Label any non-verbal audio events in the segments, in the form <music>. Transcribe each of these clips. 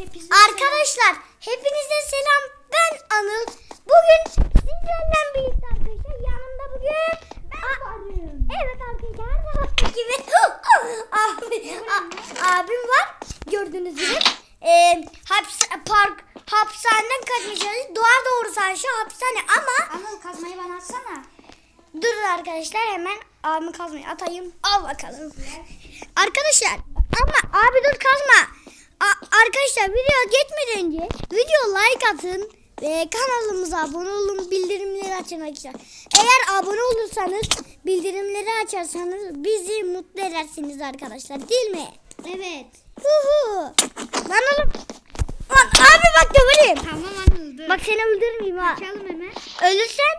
Hepinize Arkadaşlar hepinize selam. Ben Anıl. Bugün sizlerle birlikte arkadaşlar yanımda bugün ben varım. Evet arkadaşlar her zaman gibi <laughs> abi, a- abim var. Gördüğünüz gibi. Ee, haps park hapishaneden kaçmış. yani Doğa doğru savaşı hapishane ama Anıl kazmayı bana atsana. Durun arkadaşlar hemen abimi kazmayı atayım. Al bakalım. Arkadaşlar ama abi dur kazma. A- arkadaşlar video geçmeden önce video like atın ve kanalımıza abone olun bildirimleri açın arkadaşlar. Eğer abone olursanız bildirimleri açarsanız bizi mutlu edersiniz arkadaşlar değil mi? Evet. Huhu. Lan oğlum. Lan abi bak döverim. Tamam Anıl dur. Bak seni öldürmeyeyim ha. Açalım hemen. Ölürsen.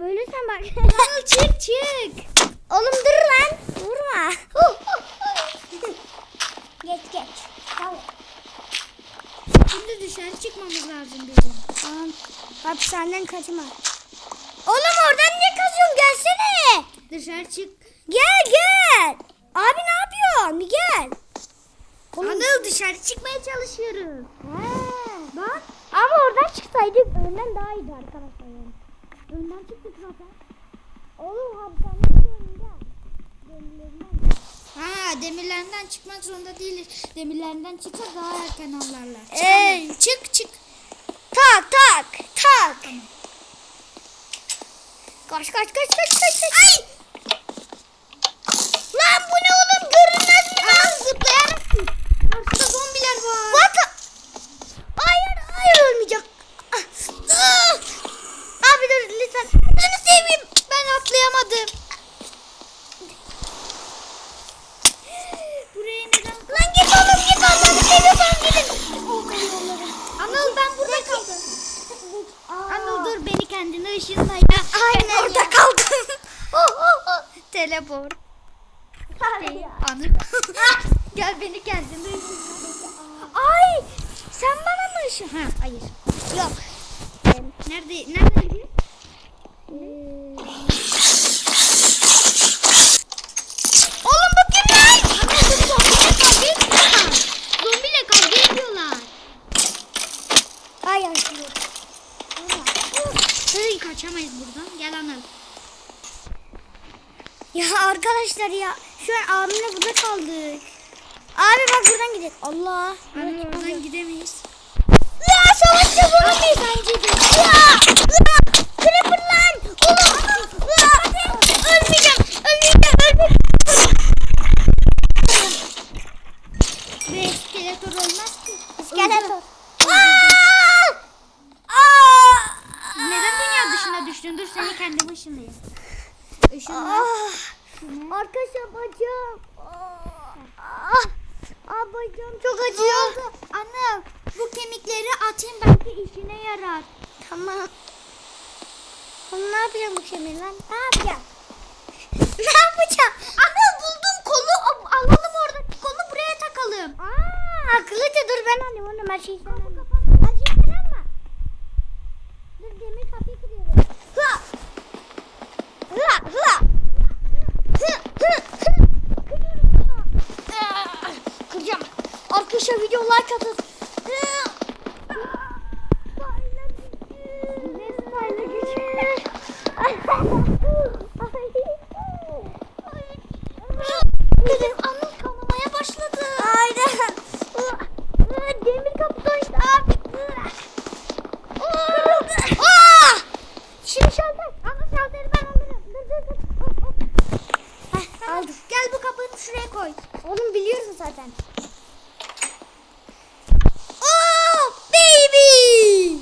Ölürsen bak. <laughs> Anıl çık çık. Oğlum dur lan. Vurma. <laughs> geç geç. Tamam. Şimdi dışarı çıkmamız lazım bizim. Tamam. Hapishaneden kaçma. Oğlum oradan niye kazıyorsun? Gelsene. Dışarı çık. Gel gel. Abi ne yapıyorsun? Bir gel. Oğlum. Anıl dışarı çıkmaya çalışıyoruz. Ha, bak. Ama oradan çıksaydık önden daha iyiydi arkadaşlar. Yani. Önden çıktık zaten. Oğlum hapishaneden önünde. Demirlerinden. Ha demirlerinden çıkmak zorunda değiliz. Demirlerinden çıksa daha erken avlarlar. Ey. Çık, çık. Tak tak tak. Kaç kaç kaç kaç kaç kaç. Ay! Lan bu ne oğlum görünmez mi lan? Zıplayarak. Arkada zombiler var. What? the- Hayır hayır ölmeyeceğim. Ah, ah. Abi dur lütfen. Seni seveyim. Ben atlayamadım. Buraya neden? Lan git oğlum git Allah'ını seviyorsan gidin. Oh, Anıl ben burada kaldım. Aa. Anıl dur beni kendine ışınla ya. Aynen Ben orada ya. kaldım. Oh, oh, oh. Teleport. Hayır. Anıl. <laughs> Gel beni ışınla. Ay sen bana mı ışın? Ha, hayır. Yok. Nerede? Nerede? Oğlum bu kim lan? Zombiyle kavga ediyorlar. Ay. Hey, kaçamayız buradan. Gel Anıl. Ya arkadaşlar ya şu an abimle burada kaldık. Abi bak buradan gidelim. Allah. Anıl oradan gidemeyiz. Ya savaşçı bir bence de. Ya. Ya. Creeper lan. Oğlum. Ya. Ölmeyeceğim. Ölmeyeceğim. Ölmeyeceğim. Ve iskeletor olmaz ki. İskeletor. Aa! Aa! Neden dünya dışına düştün? Dur seni kendim ışınlayayım. Işınla. Ah. Arkadaşlar bacağım. Ah. Ah bacağım çok acıyor. Anne bu kemikleri atayım belki işine yarar. Tamam. Oğlum ne yapacağım bu kemiği lan? Ne yapacağım? ne yapacağım? Anne buldum kolu al- alalım oradaki kolu buraya takalım. Aa, akıllıca dur ben alayım onu her şeyi sen alma. Her şeyi sen alma. Dur demir kapıyı kırıyorum. Hıa! Hıa! Hıa! Hı, hı, hı. Kırıyorum. Aa, Kıracağım. Arkadaşlar video like atın. Hı. Spoiler gücü. Ne spoiler gücü? Ay. Ay. Dedim Anıl kanamaya başladı. Aynen. Demir kapı açtı abi. Aa! Şimdi şalter. Ama şalteri ben alırım. Dur dur dur. Hop, hop. Heh, aldım. Gel bu kapıyı şuraya koy. Oğlum biliyorsun zaten. Oh baby.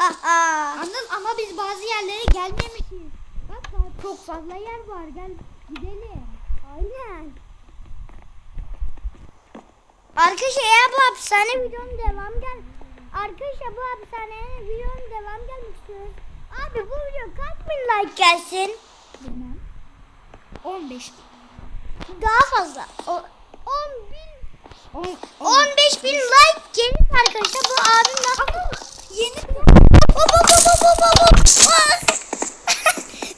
Aha. Anıl ama biz bazı yerlere gelmemişiz. Bak daha çok fazla yer var. Gel gidelim. Aynen. Arkadaşlar eğer bu hapishane videonun devam gel. Arkadaşlar bu hapishaneye videonun devam gelmek istiyoruz. Abi bu video kaç bin like gelsin? Bilmem. 15. Daha fazla. O, 10 bin, 10, 15 bin like gelir arkadaşlar. Bu abim Ama Yeni Hop hop hop hop hop hop hop. Ah!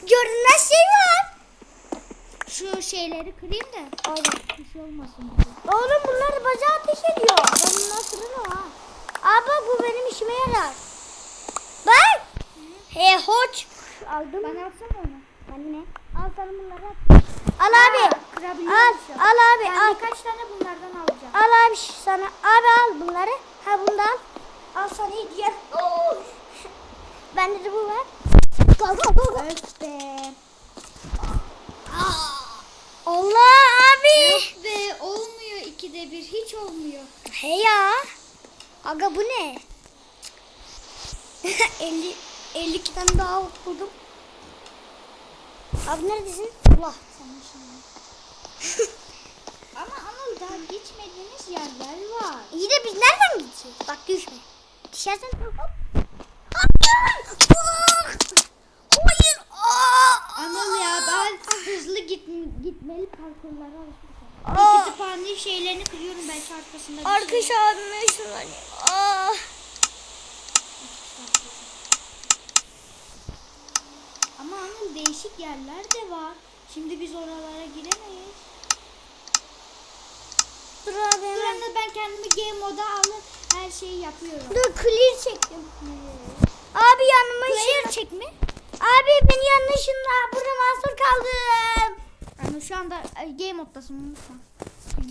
Görünmez şey var. Şeyleri kırayım da Aynen. bir şey olmasın. Oğlum bunlar bacağı ateş ediyor. Ben bunları arkadaşlar. Bak. He hoç. Aldım. Bana alsana onu. Ben ne? Al sana bunları at. Al abi. Al. Al abi. Ben Al. birkaç tane bunlardan alacağım. Al abi sana. Abi al bunları. Ha bundan. Al sana hediye. Bende de bu var. Go go. go. Öf be. Allah abi. Öf be olmuyor ikide bir hiç olmuyor. He ya. Aga bu ne? <laughs> 50 52 tane daha buldum. Abi neredesin? Allah. Ama Anıl daha geçmediğimiz yerler var. İyi de biz nereden gideceğiz? Bak düşme. Düşersen hop. Hayır. Anıl ya ben hızlı git, gitmeli parkurlara alışmışım. Aa! Kütüphane şeylerini kırıyorum bir Arkadaş şey. abime şunları. Aa. Ama Anıl değişik yerler de var. Şimdi biz oralara giremeyiz. Dur abi Dur. Anıl ben kendimi game moda alıp her şeyi yapıyorum. Dur clear çektim. Abi yanıma Player ışın. Abi ben yanlışınla burada mahsur kaldım. Anıl şu anda e, game moddasın unutma.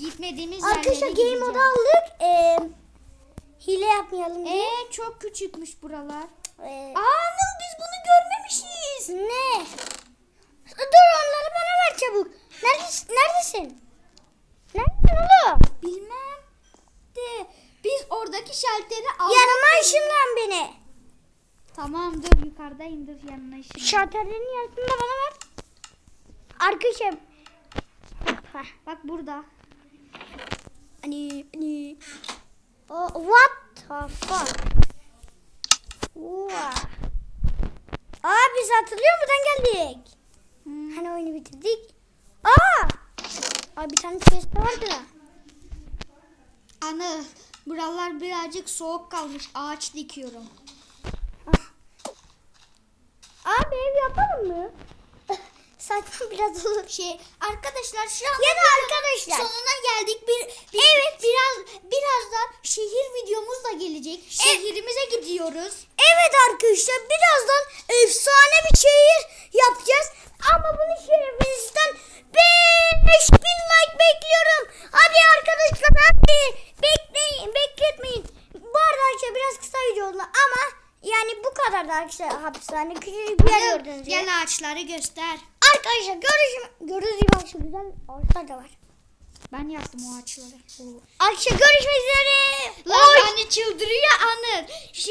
Gitmediğimiz Arkadaşlar game modu aldık. Ee, hile yapmayalım diye. Ee çok küçükmüş buralar. Ee, Aa Anıl biz bunu görmemişiz. ne? Dur onları bana ver çabuk. Neredesin? Neredesin? Neredesin oğlum? Bilmem de biz oradaki şalteri aldık. Yanıma ışınlan beni. Tamam dur yukarıdayım dur yanına işim. Şalterlerin yarısını da bana ver. Arkadaşlar. Heh. Bak burada. Hani hani. Oh, what the fuck? Wow. Aa biz hatırlıyor? Buradan geldik. Hmm. Hani oyunu bitirdik. Aa! Aa bir tane chest vardı da. Anıl buralar birazcık soğuk kalmış. Ağaç dikiyorum. Abi ev yapalım mı? <laughs> Saçma biraz olur. Şey arkadaşlar şu an Ya da arkadaşlar. sonuna geldik. Bir, bir- Evet. Biraz birazdan şehir videomuz da gelecek. Şehrimize gidiyoruz. Evet arkadaşlar birazdan efsane bir şehir yapacağız. Ama bunu şehrimizden 5000 like bekliyorum. Hadi arkadaşlar hadi bekleyin bekletmeyin. Bu arada arkadaşlar biraz kısa video oldu ama yani bu kadar da arkadaşlar hapishane küçücük bir yer gördünüz. ya. gel ağaçları göster. Arkadaşlar görüşüm gördüğünüz gibi arkadaşlar güzel ağaçlar da var. Ben yaptım o ağaçları. Arkadaşlar görüşmek üzere. Lan hani çıldırıyor Anıl. Şey